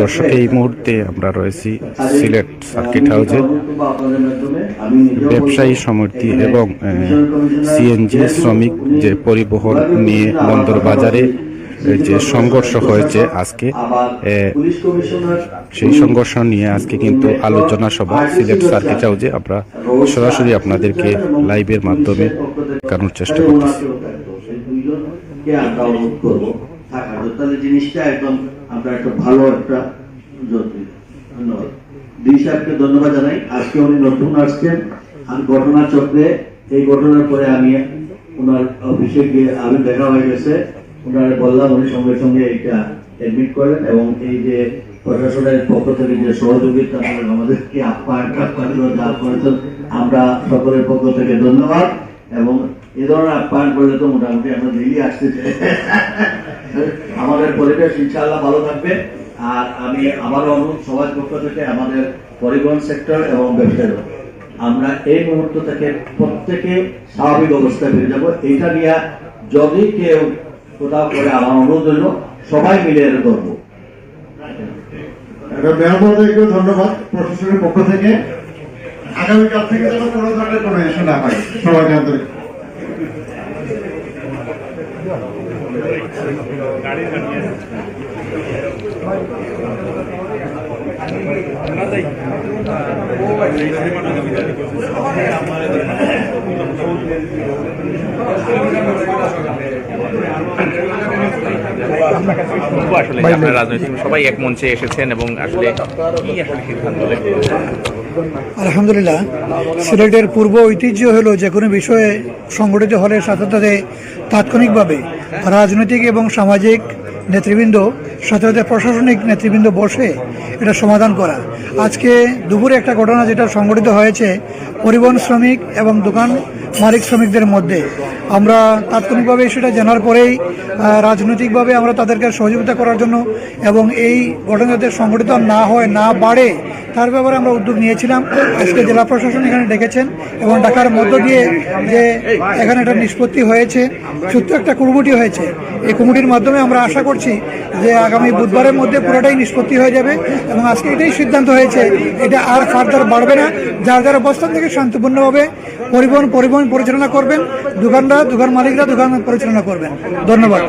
দর্শক, এই মুহূর্তে আমরা রয়েছি সিলেট সার্কিট হাউসে। ব্যবসায়ী সমিতি এবং সিএনজি শ্রমিক যে পরিবহন নিয়ে বন্দর বাজারে যে সংঘর্ষ হয়েছে আজকে সেই সংঘর্ষ নিয়ে আজকে কিন্তু আলোচনা সভা সিলেট সার্কিট হাউসে। আমরা সরাসরি আপনাদেরকে লাইভের মাধ্যমে দেখানোর চেষ্টা করতেছি। কে আমরা অনুরোধ করব, থাকার জন্য। তাহলে জিনিসটা একদম আমরা একটা ভালো একটা জরুরি ধন্যবাদ। দিন সাহেবকে ধন্যবাদ জানাই। আজকে উনি নতুন আসছেন আর ঘটনা চক্রে, এই ঘটনার পরে আমি ওনার অফিসে গিয়ে আমি দেখা হয়ে গেছে। ওনার বললাম, উনি সঙ্গে সঙ্গে এটা এডমিট করেন এবং এই যে প্রশাসনের পক্ষ থেকে যে সহযোগিতা আমাদেরকে আপ্যায়ন যা করেছেন, আমরা সকলের পক্ষ থেকে ধন্যবাদ এবং এ আপ্যায়ন করলে তো মোটামুটি আমরা ডেলি আসতে চাই। আমাদের পরিবেশ ইনশাআল্লাহ ভালো থাকবে। আর আমি আবারও অনুরোধ, সবার পক্ষ থেকে আমাদের পরিবহন সেক্টর এবং ব্যবসায়ী আমরা এই মুহূর্ত থেকে প্রত্যেকে স্বাভাবিক অবস্থায় ফিরে যাব। এইটা নিয়ে যদি কেউ কোথাও করে আমার অনুরোধ হইল সবাই মিলে এটা করব। ধন্যবাদ প্রশাসনের পক্ষ থেকে। আগামীকাল থেকে যেন কোনো ধরনের কোনো ইস্যু না হয় সবাইকে আন্তরিক गाड़ी আসলে আপনারা রাজনৈতিক সবাই এক মঞ্চে এসেছেন এবং আসলে আলহামদুলিল্লাহ। সিলেটের পূর্ব ঐতিহ্য হলো যে কোনো বিষয়ে সংগঠিত হলে সাথে সাথে তাৎক্ষণিকভাবে রাজনৈতিক এবং সামাজিক নেতৃবৃন্দ সাথে প্রশাসনিক নেতৃবৃন্দ বসে এটা সমাধান করা আজকে দুপুরে একটা ঘটনা যেটা সংঘটিত হয়েছে, পরিবহন শ্রমিক এবং দোকান মালিক শ্রমিকদের মধ্যে। আমরা তাৎক্ষণিকভাবে সেটা জানার পরেই রাজনৈতিকভাবে আমরা তাদেরকে সহযোগিতা করার জন্য এবং এই ঘটনা যাতে সংগঠিত না হয়, না বাড়ে, তার ব্যাপারে আমরা উদ্যোগ নিয়েছিলাম। আজকে জেলা প্রশাসন এখানে ডেকেছেন এবং ডাকার মধ্য দিয়ে যে এখানে একটা নিষ্পত্তি হয়েছে ছোট্ট একটা কমিটি হয়েছে। এই কমিটির মাধ্যমে আমরা আশা করছি যে আগামী বুধবারের মধ্যে পুরোটাই নিষ্পত্তি হয়ে যাবে এবং আজকে এটাই সিদ্ধান্ত হয়েছে এটা আর ফার্দার বাড়বে না। যার যার অবস্থান থেকে শান্তিপূর্ণভাবে পরিবহন পরিবহন পরিচালনা করবেন দোকানরা দোকান মালিকরা দোকান পরিচালনা করবেন। ধন্যবাদ।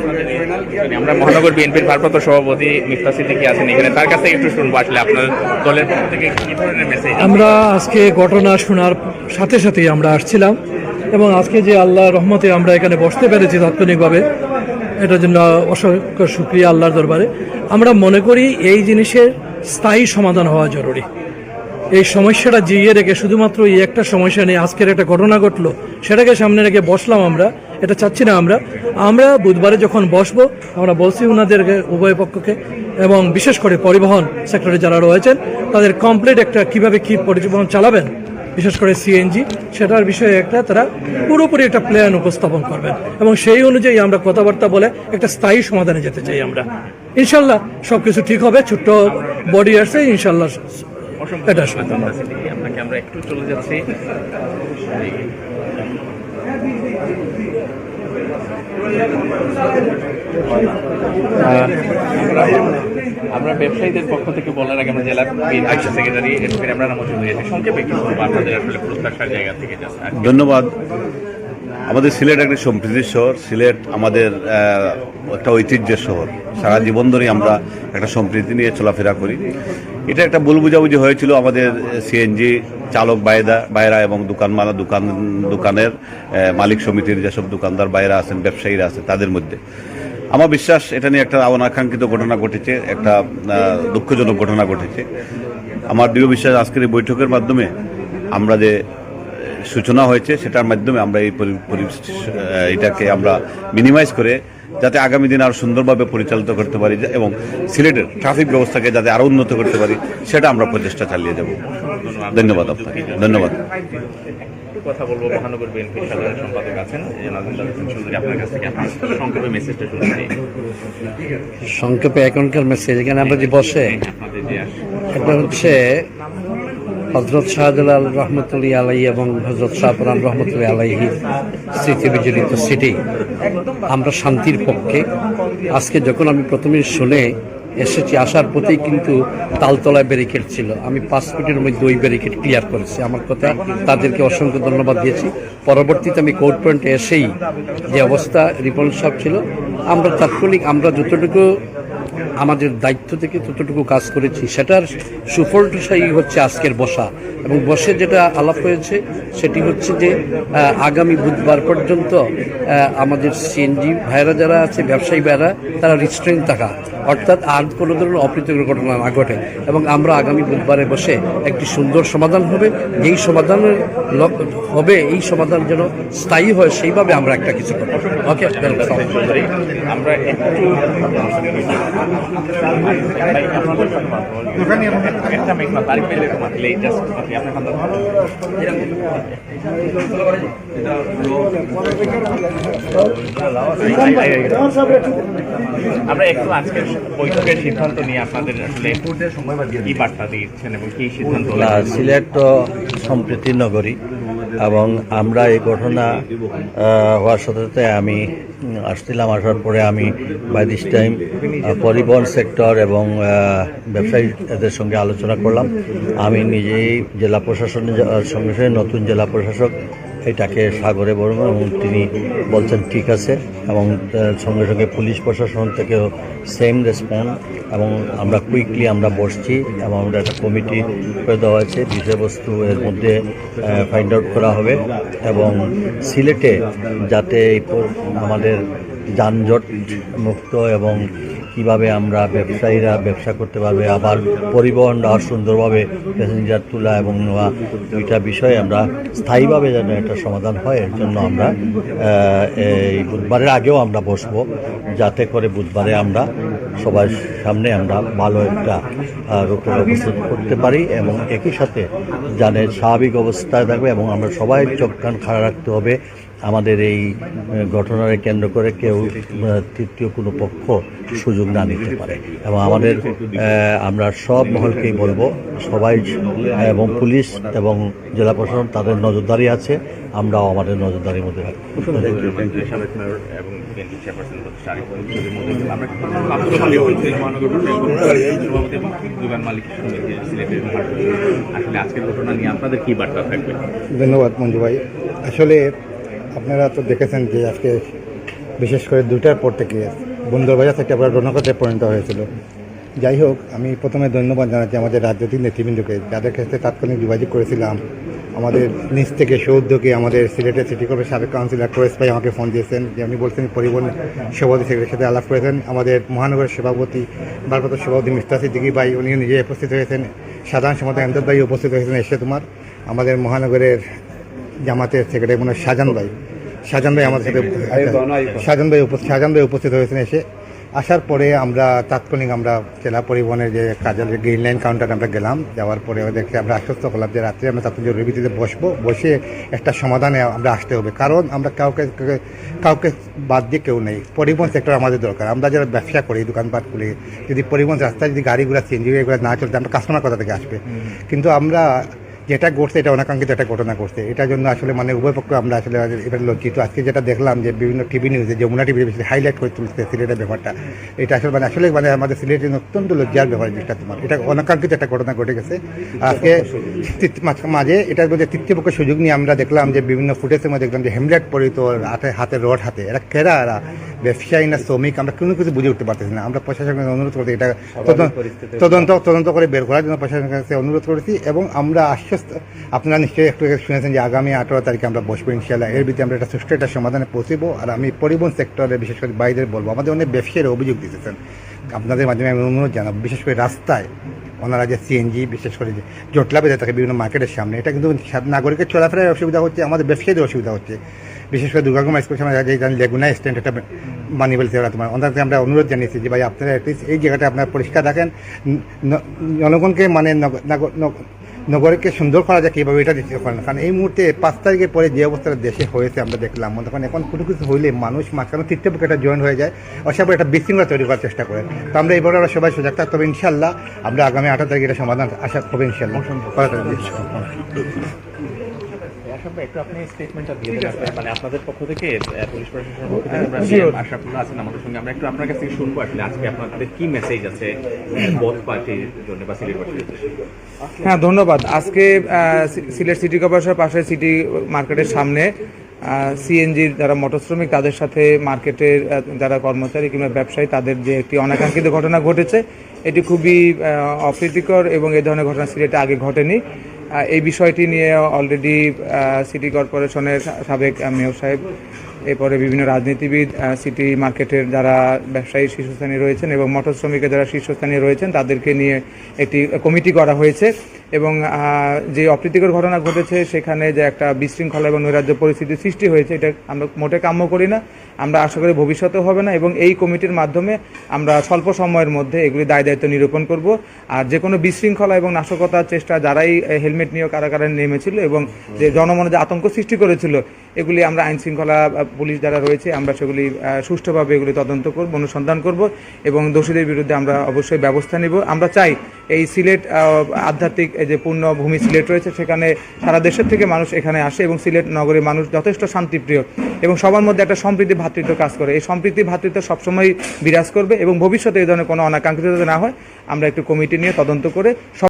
মানে আমরা মহানগর বিএনপির ভারপ্রাপ্ত সভাপতি মিফতা সিদ্দিকী আছেন এখানে। তার কাছে থেকে একটু শুনব আসলে আপনার দলের পক্ষ থেকে কি ধরনের মেসেজ আমরা আজকে ঘটনা শোনার সাথে সাথেই আমরা আসছিলাম এবং আজকে যে আল্লাহ রহমতে আমরা এখানে বসতে পেরেছি তাৎক্ষণিকভাবে এটার জন্য অসংখ্য সুক্রিয়া আল্লাহর দরবারে। আমরা মনে করি এই জিনিসের স্থায়ী সমাধান হওয়া জরুরি। এই সমস্যাটা জিইয়ে রেখে শুধুমাত্র এই একটা সমস্যা নিয়ে আজকের একটা ঘটনা ঘটলো, সেটাকে সামনে রেখে বসলাম আমরা, এটা চাচ্ছি না আমরা। আমরা বুধবারে যখন বসবো, আমরা বলছি ওনাদেরকে উভয় পক্ষকে এবং বিশেষ করে পরিবহন সেক্টরে যারা রয়েছেন, তাদের কমপ্লিট একটা কীভাবে কি পরিবহন চালাবেন বিশেষ করে সিএনজি সেটার বিষয়ে একটা তারা পুরোপুরি একটা প্ল্যান উপস্থাপন করবেন। এবং সেই অনুযায়ী আমরা কথাবার্তা বলে একটা স্থায়ী সমাধানে যেতে চাই আমরা। ইনশাল্লাহ সবকিছু ঠিক হবে ছোট্ট বডি আসছে ইনশাল্লাহ এটা আসবে। আপনাকে আমরা একটু চলে যাচ্ছি। আমরা ব্যবসায়ীদের পক্ষ থেকে বলার আগে আমরা জেলা ভাইস সেক্রেটারি এরপরে আমরা নামতে হয়েছি সংক্ষেপে কিছু বলব আপনাদের আসলে প্রত্যাশার জায়গা থেকে যাচ্ছে ধন্যবাদ। আমাদের সিলেট একটা সম্প্রীতির শহর। সিলেট আমাদের একটা ঐতিহ্যের শহর। সারা জীবন ধরেই আমরা একটা সম্প্রীতি নিয়ে চলাফেরা করি। এটা একটা ভুল বুঝাবুঝি হয়েছিল আমাদের সিএনজি চালক বাইদা, বাইরা এবং দোকানমালা, দোকান, দোকানের মালিক সমিতির যেসব দোকানদার, বাইরা আছেন, ব্যবসায়ীরা আছেন তাদের মধ্যে। আমার বিশ্বাস এটা নিয়ে একটা অনাকাঙ্ক্ষিত ঘটনা ঘটেছে, একটা দুঃখজনক ঘটনা ঘটেছে। আমার দৃঢ় বিশ্বাস আজকের এই বৈঠকের মাধ্যমে আমরা যে সূচনা হয়েছে সেটার মাধ্যমে আমরা এই এটাকে আমরা মিনিমাইজ করে যাতে আগামী দিন আরও সুন্দরভাবে পরিচালিত করতে পারি এবং সিলেটের ট্রাফিক ব্যবস্থাকে যাতে আরও উন্নত করতে পারি সেটা আমরা প্রচেষ্টা চালিয়ে যাব। ধন্যবাদ আপনাকে। ধন্যবাদ। কথা বলব মহানগর বিএনপির সাধারণ সম্পাদক আছেন যে নাজিমুল হোসেন চৌধুরী আপনার কাছ থেকে সংক্ষেপে মেসেজটা সংক্ষেপে এখনকার মেসেজ এখানে আমরা যে বসে আপনাদের এটা হচ্ছে হজরত শাহজালাল রহমতুল্লাহ আলাই এবং হজরত শাহপুরান রহমতুল্লাহ আলাইহি স্মৃতি বিজড়িত সিটি আমরা শান্তির পক্ষে। আজকে যখন আমি প্রথমে শুনে এসেছি, আসার পথেই কিন্তু তালতলায় ব্যারিকেড ছিল। আমি পাঁচ মিনিটের মধ্যে ওই ব্যারিকেড ক্লিয়ার করেছি। আমার কথা তাদেরকে অসংখ্য ধন্যবাদ দিয়েছি। পরবর্তীতে আমি কোর্ট পয়েন্টে এসেই যে অবস্থা রিপন সাহেব ছিল, আমরা তাৎক্ষণিক আমরা যতটুকু আমাদের দায়িত্ব থেকে ততটুকু কাজ করেছি, সেটার সুফলটাই হচ্ছে আজকের বসা। এবং বসে যেটা আলাপ হয়েছে, সেটি হচ্ছে যে আগামী বুধবার পর্যন্ত আমাদের সিএনজি ভাইরা যারা আছে, ব্যবসায়ী ভাইরা তারা রিস্ট্রেন থাকা। অর্থাৎ আর কোনো ধরনের অপ্রীতিকর ঘটনা না ঘটে এবং আমরা আগামী বুধবারে বসে একটি সুন্দর সমাধান হবে। যেই সমাধানের হবে এই সমাধান যেন স্থায়ী হয় সেইভাবে আমরা একটা কিছু করব। ওকে আমরা একটু আমরা একটু আজকের বৈঠকের সিদ্ধান্ত নিয়ে আপনাদের আসলে কি বার্তা দিচ্ছেন এবং কি সিদ্ধান্ত সিলেট তো সম্প্রীতির নগরী এবং আমরা এই ঘটনা হওয়ার সাথে আমি আসছিলাম আসার পরে আমি বাই দিস টাইম পরিবহন সেক্টর এবং ব্যবসায়ীদের সঙ্গে আলোচনা করলাম। আমি নিজেই জেলা প্রশাসনের সঙ্গে সঙ্গে নতুন জেলা প্রশাসক এটাকে সাগরে বলব এবং তিনি বলছেন ঠিক আছে এবং সঙ্গে সঙ্গে পুলিশ প্রশাসন থেকেও সেম রেসপন্স এবং আমরা কুইকলি আমরা বসছি এবং আমরা একটা কমিটি করে দেওয়া হয়েছে। বিষয়বস্তু এর মধ্যে ফাইন্ড আউট করা হবে এবং সিলেটে যাতে এই আমাদের যানজট মুক্ত এবং কীভাবে আমরা ব্যবসায়ীরা ব্যবসা করতে পারবে আবার পরিবহন আর সুন্দরভাবে প্যাসেঞ্জার তোলা এবং নেওয়া দুইটা বিষয়ে আমরা স্থায়ীভাবে যেন একটা সমাধান হয় এর জন্য আমরা এই বুধবারের আগেও আমরা বসবো। যাতে করে বুধবারে আমরা সবার সামনে আমরা ভালো একটা আহ, রূপে উপস্থিত করতে পারি এবং একই সাথে যাদের স্বাভাবিক অবস্থায় থাকবে এবং আমরা সবাই চোখ কান খাড়া রাখতে হবে আমাদের এই ঘটনাকে কেন্দ্র করে কেউ তৃতীয় কোনো পক্ষ সুযোগ না নিতে পারে। এবং আমাদের আমরা সব মহলকেই বলব সবাই এবং পুলিশ এবং জেলা প্রশাসন তাদের নজরদারি আছে আমরাও আমাদের নজরদারির মধ্যে ধন্যবাদ মঞ্জু ভাই। আসলে আপনারা তো দেখেছেন যে আজকে বিশেষ করে দুটার পর থেকে বন্দরবাজার থেকে আপনার রণকতে পরিণত হয়েছিল। যাই হোক, আমি প্রথমে ধন্যবাদ জানাচ্ছি আমাদের রাজনৈতিক নেতৃবৃন্দকে, যাদের ক্ষেত্রে তাৎক্ষণিক যোগাযোগ করেছিলাম। আমাদের নিচ থেকে সৌদ্যকে আমাদের সিলেটের সিটি কর্পোরেশন সাবেক কাউন্সিলর কোয়েস ভাই আমাকে ফোন দিয়েছেন যে আপনি বলছেন পরিবহন সভাপতি সেক্রেটারির সাথে আলাপ করেছেন। আমাদের মহানগরের সভাপতি, ভারপ্রাপ্ত সভাপতি মিস্টার সিদ্দিকি ভাই উনি নিজে উপস্থিত হয়েছেন। সাধারণ সম্পাদক এমদাদ ভাই উপস্থিত হয়েছেন এসে তোমার আমাদের মহানগরের জামাতের সেক্রেটারি মনে হয় শাহজান ভাই। শাহজান ভাই আমাদের সাথে শাহজান ভাই শাহজান ভাই উপস্থিত হয়েছেন এসে। আসার পরে আমরা তাৎক্ষণিক আমরা জেলা পরিবহনের যে কার্যালয় গ্রিন লাইন কাউন্টারে আমরা গেলাম। যাওয়ার পরে ওদেরকে আমরা আশ্বস্ত করলাম যে রাত্রে আমরা তাৎক্ষণিক জরুরি ভিত্তিতে বসবো। বসে একটা সমাধানে আমরা আসতে হবে। কারণ আমরা কাউকে কাউকে- বাদ দিয়ে কেউ নেই। পরিবহন সেক্টর আমাদের দরকার। আমরা যারা ব্যবসা করি দোকানপাট খুলি যদি পরিবহন রাস্তায় যদি গাড়িগুলো সিএনজি এগুলো না চলতে আমরা কাস্টমার কোথা থেকে আসবে? কিন্তু আমরা যেটা ঘটছে এটা অনাকাঙ্ক্ষিত একটা ঘটনা ঘটছে। এটার জন্য আসলে মানে উভয় পক্ষ আমরা আসলে এবার লজ্জিত। আজকে যেটা দেখলাম যে বিভিন্ন টিভি নিউজে যমুনা টিভি বেশি হাইলাইট করে তুলছে সিলেটের ব্যাপারটা এটা আসলে মানে আসলে মানে আমাদের সিলেটের অত্যন্ত লজ্জার ব্যাপার যেটা তোমার। এটা অনাকাঙ্ক্ষিত একটা ঘটনা ঘটে গেছে। আজকে মাঝে এটার মধ্যে তৃতীয় পক্ষের সুযোগ নিয়ে আমরা দেখলাম যে বিভিন্ন ফুটেজের মধ্যে দেখলাম যে হেমলেট পরিত হাতে হাতে রড হাতে এরা কেরা এরা? ব্যবসায়ী না শ্রমিক? আমরা কোনো কিছু বুঝে উঠতে পারতেছি না। আমরা প্রশাসনের অনুরোধ করতে এটা তদন্ত- তদন্ত তদন্ত করে বের করার জন্য প্রশাসনের কাছে অনুরোধ করেছি এবং আমরা আশ্বস্ত আপনারা নিশ্চয়ই একটু শুনেছেন যে আগামী আঠারো তারিখে আমরা বসবো ইনশাল্লাহ এর ভিত্তিতে আমরা একটা সুষ্ঠু একটা সমাধানে পৌঁছবো। আর আমি পরিবহন সেক্টরে বিশেষ করে বাইরের বলব, আমাদের অনেক ব্যবসায়ীরা অভিযোগ দিতেছেন আপনাদের মাধ্যমে আমি অনুরোধ জানাব, বিশেষ করে রাস্তায় ওনারা যে সিএনজি বিশেষ করে যে জটলা বেঁধে থাকে বিভিন্ন মার্কেটের সামনে, এটা কিন্তু নাগরিকের চলাফেরার অসুবিধা হচ্ছে, আমাদের ব্যবসায়ীদের অসুবিধা হচ্ছে। বিশেষ করে দুর্গাকুমা স্কুল সামনে যে লেগুনা স্ট্যান্ড একটা মানি বলছে ওরা তোমার। ওনাদেরকে আমরা অনুরোধ জানিয়েছি যে ভাই, আপনারা এই জায়গাটা আপনারা পরিষ্কার রাখেন। জনগণকে মানে নগরকে সুন্দর করা যায় কীভাবে এটা দিতে পারেন কারণ এই মুহূর্তে পাঁচ তারিখের পরে যে অবস্থাটা দেশে হয়েছে আমরা দেখলাম তখন এখন কোনো কিছু হইলে মানুষ মাঝখানে তৃতীয় একটা জয়েন হয়ে যায় অসব একটা বিশৃঙ্খলা তৈরি করার চেষ্টা করেন। তো আমরা এবারে আমরা সবাই সুযোগ থাকতে হবে ইনশাল্লাহ আমরা আগামী আঠারো তারিখে এটা সমাধান আশা হবে ইনশাল্লাহ। আশরাফ ভাই, একটু আপনি স্টেটমেন্টটা দিয়ে দেন মানে আপনাদের পক্ষ থেকে পুলিশ প্রশাসনের পক্ষ থেকে আমরা আশরাফুল্লাহ আছেন আমাদের সঙ্গে। আমরা একটু আপনার কাছ থেকে শুনব আসলে আজকে আপনাদের কি মেসেজ আছে বোথ পার্টির জন্য বা সিলেটবাসীর উদ্দেশ্যে হ্যাঁ ধন্যবাদ। আজকে সিলেট সিটি কর্পোরেশনের পাশে সিটি মার্কেটের সামনে সিএনজির যারা মোটর শ্রমিক তাদের সাথে মার্কেটের যারা কর্মচারী কিংবা ব্যবসায়ী তাদের যে একটি অনাকাঙ্ক্ষিত ঘটনা ঘটেছে এটি খুবই অপ্রীতিকর এবং এ ধরনের ঘটনা সিলেটে আগে ঘটেনি। এই বিষয়টি নিয়ে অলরেডি সিটি কর্পোরেশনের সাবেক মেয়র সাহেব, এরপরে বিভিন্ন রাজনীতিবিদ সিটি মার্কেটের যারা ব্যবসায়ী শীর্ষস্থানীয় রয়েছেন এবং মটর শ্রমিকের যারা শীর্ষস্থানীয় রয়েছেন, তাদেরকে নিয়ে একটি কমিটি করা হয়েছে। এবং যে অপ্রীতিকর ঘটনা ঘটেছে, সেখানে যে একটা বিশৃঙ্খলা এবং নৈরাজ্য পরিস্থিতি সৃষ্টি হয়েছে, এটা আমরা মোটে কাম্য করি না। আমরা আশা করি ভবিষ্যতেও হবে না এবং এই কমিটির মাধ্যমে আমরা স্বল্প সময়ের মধ্যে এগুলি দায় দায়িত্ব নিরূপণ করব। আর যে কোনো বিশৃঙ্খলা এবং নাশকতার চেষ্টা যারাই হেলমেট নিয়ে কারাগারে নেমেছিল এবং যে জনমনে যে আতঙ্ক সৃষ্টি করেছিল, এগুলি আমরা আইন শৃঙ্খলা পুলিশ যারা রয়েছে, আমরা সেগুলি সুষ্ঠুভাবে এগুলি তদন্ত করব, অনুসন্ধান করব এবং দোষীদের বিরুদ্ধে আমরা অবশ্যই ব্যবস্থা নেব। আমরা চাই এই সিলেট আধ্যাত্মিক এই যে পূর্ণ ভূমি সিলেট রয়েছে, সেখানে সারা দেশের থেকে মানুষ এখানে আসে এবং সিলেট নগরের মানুষ যথেষ্ট শান্তিপ্রিয় এবং সবার মধ্যে একটা সম্প্রীতি ভাতৃত্ব কাজ করে। এই সম্প্রীতি ভাতৃত্ব সবসময় বিরাজ করবে এবং ভবিষ্যতে এই ধরনের কোনো অনাকাঙ্ক্ষিত না হয়। আমরা একটু কমিটি নিয়ে তদন্ত করে